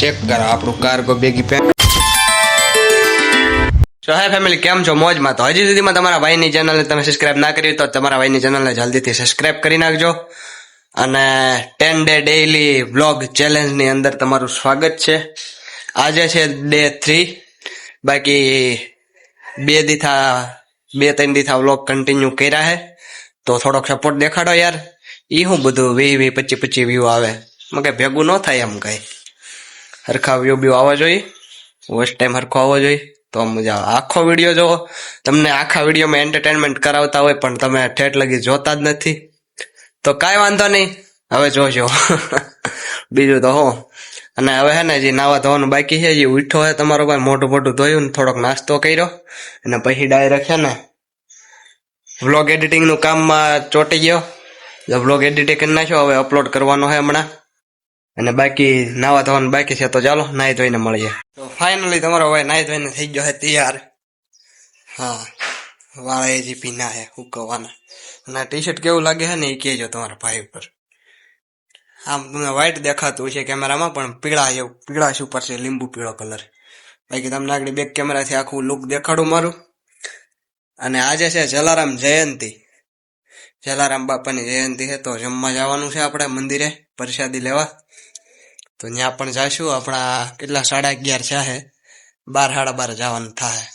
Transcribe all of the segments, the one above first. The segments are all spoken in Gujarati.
ચેક કરો, આપણું cargo baggy pack so family કેમ છો? મોજમાં તો હજી સુધીમાં તમારા ભાઈની ચેનલને તમે સબસ્ક્રાઇબ ના કરી તો તમારા ભાઈની ચેનલને જલ્દીથી સબસ્ક્રાઇબ કરી નાખજો. અને ટેન ડે ડેઈલી વ્લોગ ચેલેન્જની અંદર તમારું સ્વાગત છે. આજે છે ડે થ્રી બાકી બે દીથા, બે, ત્રણ દીથા વ્લોગ કન્ટિન્યુ કર્યા હે. તો થોડોક સપોર્ટ દેખાડો યાર. એ હું બધું વી વી, પચી પચી વ્યૂ આવે. મને ભેગું ન થાય એમ કઈ. હરખા વ્યૂ વ્યૂ આવવા જોઈએ. વોચ ટાઈમ હરખો આવવો જોઈએ. તો મજા આવે આખો વીડિયો જોવો. તમને આખા વિડીયોમાં એન્ટરટેનમેન્ટ કરાવતા હોય પણ તમે ઠેઠ લગી જોતા જ નથી. તો કાંઈ વાંધો નહીં. હવે જોજો. બીજું તો હો. અને હવે હે ને જે નાવા ધોવાનું બાકી છે. જે ઉઠો હે તમારો ભાઈ. મોટું મોટું ધોયું ને થોડોક નાસ્તો કર્યો. અને પછી ડાયરેક્ટ છે ને વ્લોગ એડિટિંગનું કામમાં ચોંટી ગયો. વ્લોગ એડિટિંગ કરી નાખ્યો. હવે અપલોડ કરવાનો છે હમણાં. અને બાકી નાવા ધોવાનું બાકી છે, તો ચાલો, નાહી ધોઈને મળીએ. તો ફાઇનલી તમારો ભાઈ નાહી ધોઈને થઈ ગયો છે તૈયાર. હા, વાળા એ જી પીના હે અને ટી શર્ટ કેવું લાગે છે ને એ કહેજો તમારા ભાઈ ઉપર. આમ તમને વ્હાઈટ દેખાતું છે કેમેરામાં, પણ પીળા એવું છે ઉપર છે, લીંબુ પીળો કલર બાકી તમને આગળ બેક કેમેરાથી આખું લુક દેખાડું મારું. અને આજે છે જલારામ જયંતી. જલારામ બાપાની જયંતી છે, તો જમવા જવાનું છે આપણે મંદિરે, પ્રસાદી લેવા. તો ત્યાં પણ જઈશું આપણા કેટલા સાડા અગિયાર છે બાર, સાડા બાર જવાનું થાય.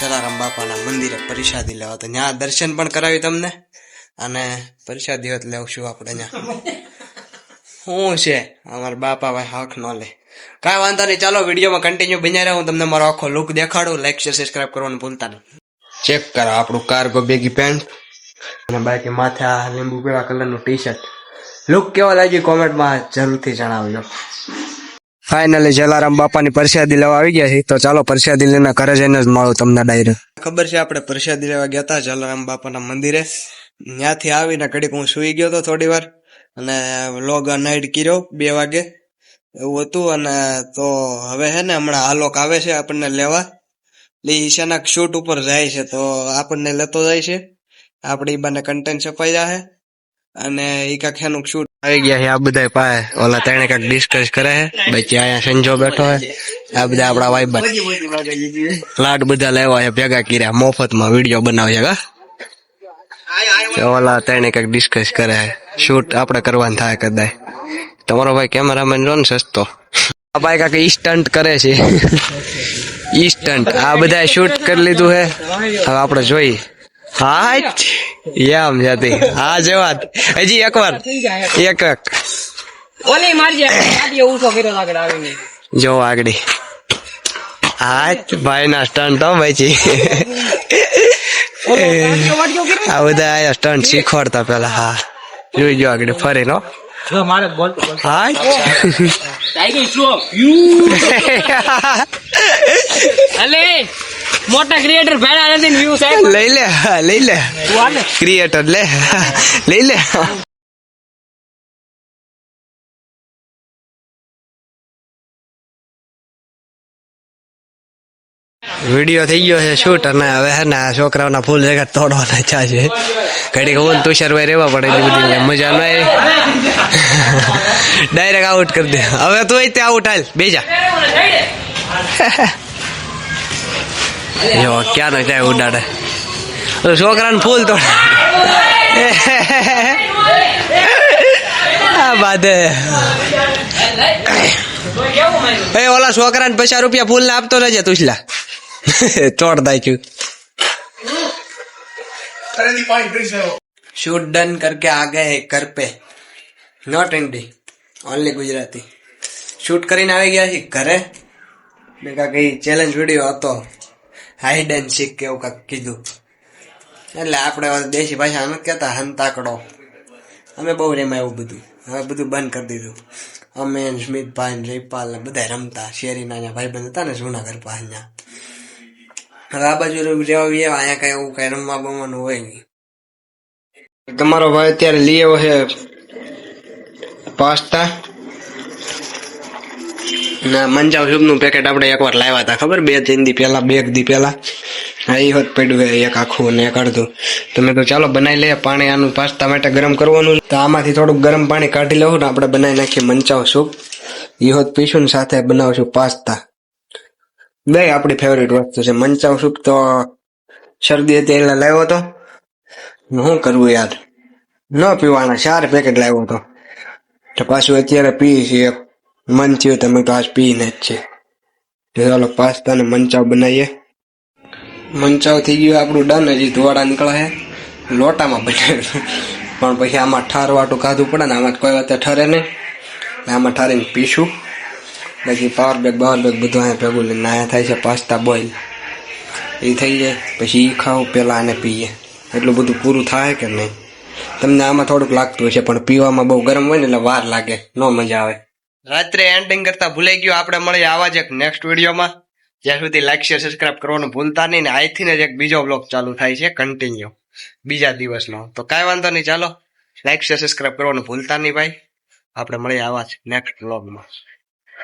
જલારામ બાપાના મંદિરે પરિષાદી લેવા. તો ત્યાં દર્શન પણ કરાવી તમને? અને પરિષાદી હોત લેવશું આપણે ત્યાં શું છે? અમારા બાપા ભાઈ હક ન લે. કાંઈ વાંધો નહીં. ચાલો, વિડીયોમાં કન્ટિન્યુ બન્યા રહ્યા હું તમને મારો આખો લુક દેખાડું. લાઈક શેર સબસ્ક્રાઈબ કરવાનું ભૂલતા નહીં. ચેક કરો આપણું કાર્ગો બેગી પેન્ટ અને બાકી માથે આ લીંબુ પીળા કલરનું ટી શર્ટ લુક કેવો લાગી કોમેન્ટમાં જરૂરથી જણાવજો. ફાઇનલી જલારામ બાપાની પરસાદી લેવા આવી ગયા છે. તો ચાલો પ્રસાદી લઈને ઘરે જઈને જ મળું તમને ડાયરેક્ટ. ખબર છે આપણે પ્રસાદી લેવા ગયા હતા જલારામ બાપાના મંદિરે. ત્યાંથી આવીને ઘડીક હું સુઈ ગયો હતો થોડી વાર અને વ્લોગ નાઇટ કર્યો બે વાગે. એવું હતું અને તો હવે હે ને હમણાં આલોક આવે છે આપણને લેવા. એટલે ઈશાના શૂટ ઉપર જાય છે તો આપણને લેતો જાય છે. આપણે ઈ બાને કન્ટેન્ટ છપાઈ જાય અને એ કાંક એનું શૂટ આવી ગયા આ બધા પાસે. ઓલા તેને કંઈક ડિસ્કસ કરે છે. બાકી અહીંયા સંજો બેઠો છે. આ બધા આપણા વાઈબ લાડ બધા લેવા છે, ભેગા કર્યા. મફતમાં વીડિયો બનાવ્યા કા ઓલા તેને કંઈક ડિસ્કસ કરે છે. શૂટ આપણે કરવાનું થાય કદાચ તમારો ભાઈ કેમેરામેન જો ને સસ્તો. આ ભાઈ કાંક ઈ સ્ટન્ટ કરે છે. ઈ સ્ટન્ટ આ બધા શૂટ કરી લીધું છે. હવે આપણે જોઈ હા એમ જતી. હા જેવા હજી એક વાર. એક એક. ઓલી મારી ગાડી ઊંચો કર્યો આગળ આવીને. જો આગળ. હા ભાઈ ના સ્ટન્ટ તો ભાઈ આ બધા આ સ્ટન્ટ શીખવાડતા પેલા હા. જોઈ જો આગળ ફરી નો જો મારે બોલ હા ટાઈગર શ્રોફ અલે. મોટા ક્રિએટર ભેળા નથી વ્યૂ સાહેબ લઈ લે લઈ લે. ક્રિએટર લે લઈ લે. વીડિયો થઈ ગયો છે શૂટ અને હવે હે ને આ છોકરાઓના ફૂલ જગત તોડવાના ઈચ્છા છે ઘડીક હું તુષારભાઈ રહેવા પડે એટલી બધી મજા ન આવી. ડાયરેક્ટ આઉટ કરી દે. હવે તું ત્યાં આઉટ હાલ. બેજા. જો ક્યાંનો જાય ઉડાડે તો છોકરાને ફૂલ તોડે આ બાદે એ ઓલા છોકરાને પચાસ રૂપિયા ફૂલ ને આપતો રહેજે તુસલા તોડ દાખ્યું शूट डन करके आ गए घर पे not Hindi only Gujarati shoot કરીને આવી ગયા છે ઘરે મેં કાંક કઈ ચેલેન્જ વિડીયો હતો હાઈડ એન્ડ સીક કે એવું કંઈક કીધું. એટલે આપણે દેશી ભાષા અમે કહેતા હંતાકડો. અમે બહુ રેમાં એવું બધું. હવે બધું બંધ કરી દીધું. અમે સ્મિતભાઈ જયપાલ ને બધા રમતા. શેરીના અહીંયા ભાઈબંધ હતા ને જૂનાગઢ પાસે હવે આ બાજુ રહેવા અહીંયા કઈ એવું કઈ રમવા બમવાનું હોય નહીં. તમારો ભાઈ અત્યારે આવ્યો છે પાસ્તા. ના મંજાવ સૂપનું પેકેટ આપણે એકવાર લાવ્યા હતા, ખબર? બે ત્રણ દી પહેલા, બે દી પહેલા. હા એ હોત પડ્યું એક આખું અને એક અડધું. તમે તો ચાલો, બનાવી લઈએ, પાણી આનું પાસ્તા માટે ગરમ કરવાનું તો આમાંથી થોડુંક ગરમ પાણી કાઢી લઉં ને આપણે બનાવી નાખીએ મંચાવ સૂપ. ઈ હોત પીશું ને સાથે બનાવશું પાસ્તા. બે આપણી ફેવરેટ વસ્તુ છે. મંચાવ સૂપ તો શરદી હતી એટલે લાવ્યો હતો. શું કરવું યાર? ન પીવાના, ચાર પેકેટ લાવ્યો હતો. તો પાછું અત્યારે પીએ છીએ મન તમે તો આજ પીને જ છે ચાલો પાસ્તા ને મંચાવ બનાવીએ. મંચાવ થઈ ગયું આપણું ડન હજી ધોવાડા નીકળે લોટામાં બનાવ્યું. પણ પછી આમાં ઠાર વાટું ખાધું પડે ને આમાં કોઈ વાત ઠરે નહીં. આમાં ઠારીને પીશું. પછી પાવર બેગ બાવર બેગ બધું અહીંયા ભેગું લઈને અહીંયા થાય છે પાસ્તા બોઈલ એ થઈ જાય. પછી એ ખાવું પહેલાં આને પીએ. એટલું બધું પૂરું થાય કે નહીં? તમને આમાં થોડુંક લાગતું હશે, પણ પીવામાં બહુ ગરમ હોય ને એટલે વાર લાગે. ન મજા આવે. રાત્રે એન્ડિંગ કરતા ભૂલાઈ ગયું. આપણે મળીએ આવા જ એક નેક્સ્ટ વિડીયોમાં જ્યાં સુધી લાઈક શેર સબસ્ક્રાઈબ કરવાનું ભૂલતા નહીં ને અહીંથી જ એક બીજો બ્લોગ ચાલુ થાય છે કન્ટિન્યુ બીજા દિવસનો. તો કાંઈ વાંધો નહીં, ચાલો. લાઈક શેર સબસ્ક્રાઈબ કરવાનું ભૂલતા નહીં ભાઈ. આપણે મળીએ આવા જ નેક્સ્ટ બ્લોગમાં